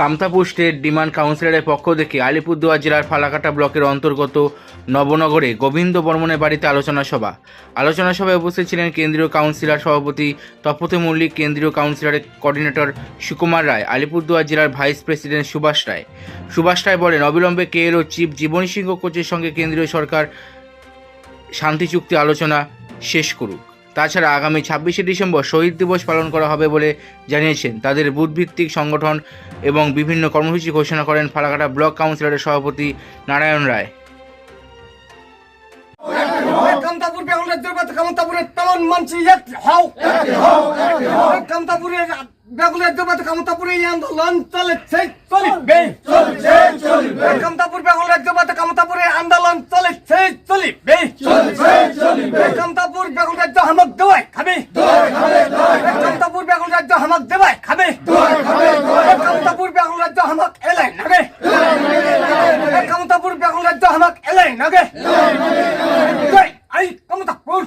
Kamtapur state demand কাউন্সিলরের পক্ষ থেকে আলিপুরদুয়ার জেলার ফালাকাটা ব্লকের অন্তর্গত নবনগরে গোবিন্দ বর্মনের বাড়িতে আলোচনা সভা। আলোচনা সভায় উপস্থিত ছিলেন কেন্দ্রীয় কাউন্সিলর সভাপতি তপতি মল্লিক, কেন্দ্রীয় কাউন্সিলরের কোঅর্ডিনেটর সুকুমার রায়, আলিপুরদুয়ার জেলার ভাইস প্রেসিডেন্ট সুভাষ রায়। সুভাষ রায় বলেন, অবিলম্বে কেএলও চিফ জীবনী সিংহ কোচের সঙ্গে কেন্দ্রীয় সরকার শান্তি চুক্তি আলোচনা শেষ করুক। তাছাড়া আগামী ছাব্বিশে ডিসেম্বর শহীদ দিবস পালন করা হবে বলে জানিয়েছেন। তাদের বুথভিত্তিক সংগঠন এবং বিভিন্ন কর্মসূচি ঘোষণা করেন ফালাকাটা ব্লক কাউন্সিলরের সভাপতি নারায়ণ রায়। কামতাপুর রাজ্যের বাদ কামতাপুরে এই আন্দোলন চলেছে, চলিবে কামতাপুর বেগুন রাজ্যের বাদ কামতাপুরে আন্দোলন চলেছে, চলিবে কামতাপুর হামক এলাই নাগে জয় আই কমতাপুর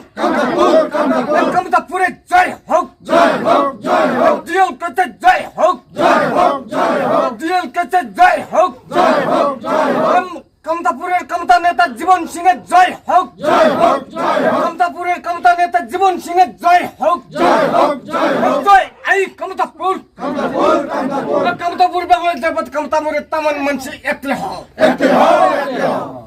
কমতাপুরে জয় হোক জয় হোক জয় হোক দিল করতে জয় হোক জয় হোক জয় হোক দিল করতে জয় হোক জয় হোক জয় হোক কমতাপুরের কমতা নেতা জীবন সিং এর জয় হোক জয় হোক জয় হোক কমতাপুরের কমতা নেতা জীবন সিং এর জয় হোক জয় হোক জয় হোক জয় আই কমতাপুর কমতাপুর কমতাপুর কমতাপুর বাংলার জগৎ কমতাপুরের তামান মানসি একলে হও একলে হও একলে হও